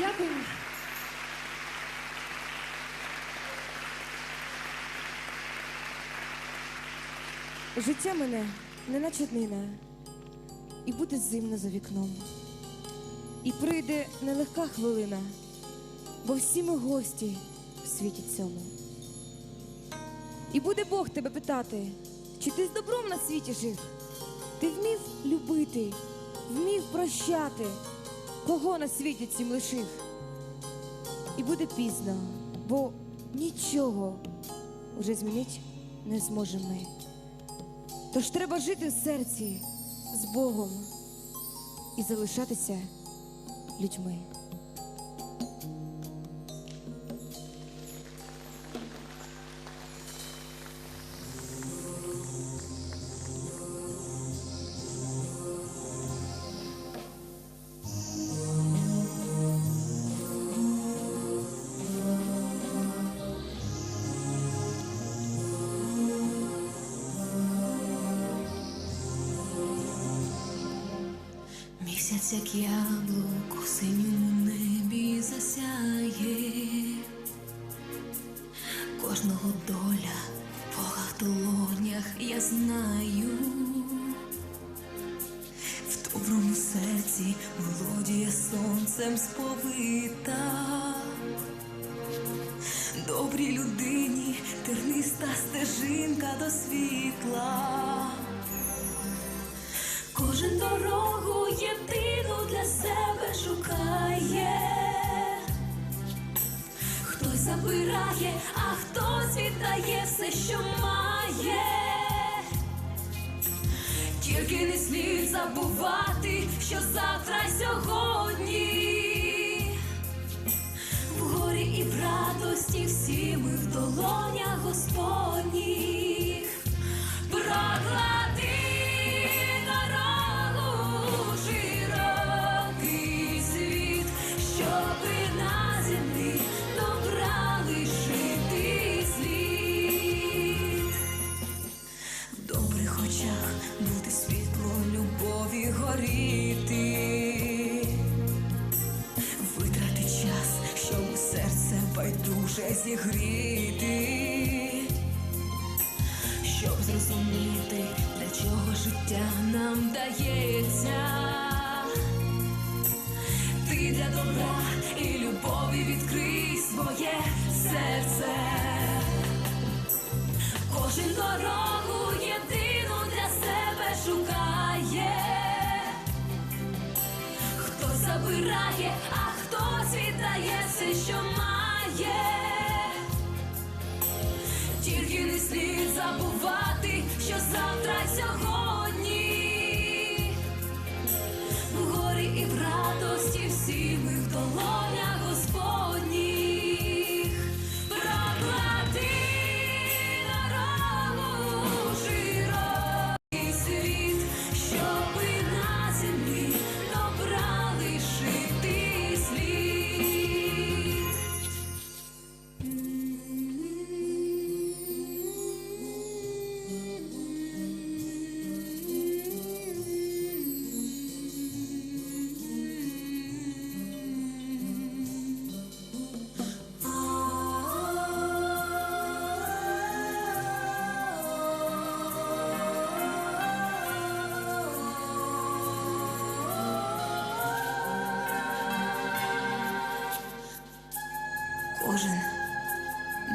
Дякую. Життя мене неначе днина, і буде зимно за вікном. І прийде нелегка хвилина, бо всі ми гості в світі цьому. І буде Бог тебе питати, чи ти з добром на світі жив? Ти вмів любити, вмів прощати, кого на світі цім лишив. І буде пізно, бо нічого вже змінити не зможемо ми. Тож треба жити в серці з Богом і залишатися людьми. Місяць, як яблук синьому небі засяє, кожного доля в Бога долонях я знаю, в доброму серці володіє сонцем сповита, добрій людині терниста стежинка до світла. Кожен дорогу єдину для себе шукає. Хтось забирає, а хтось віддає все, що має. Тільки не слід забувати, що завтра сьогодні. В горі і в радості всі ми в долонях Господніх. Очах бути світло любові горіти. Витрати час, щоб серце байдуже зігріти щоб зрозуміти, для чого життя нам дається. Ти для добра і любові відкрий своє серце. Кожен дорогу Кожен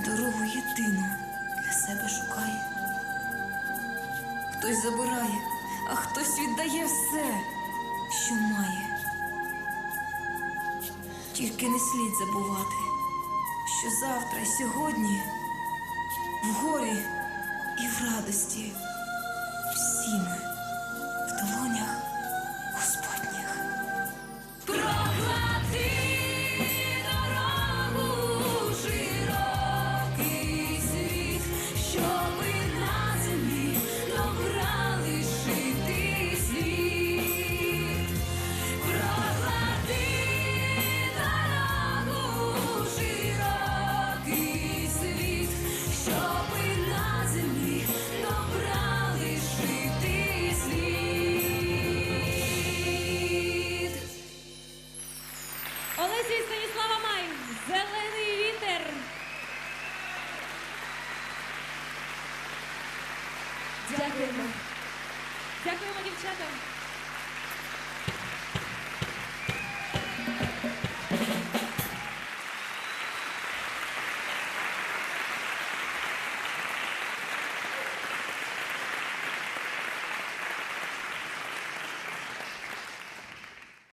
дорогу єдину для себе шукає. Хтось забирає, а хтось віддає все, що має. Тільки не слід забувати, що завтра і сьогодні в горі і в радості всі ми в долонях Дякуємо. Дякуємо, дівчата.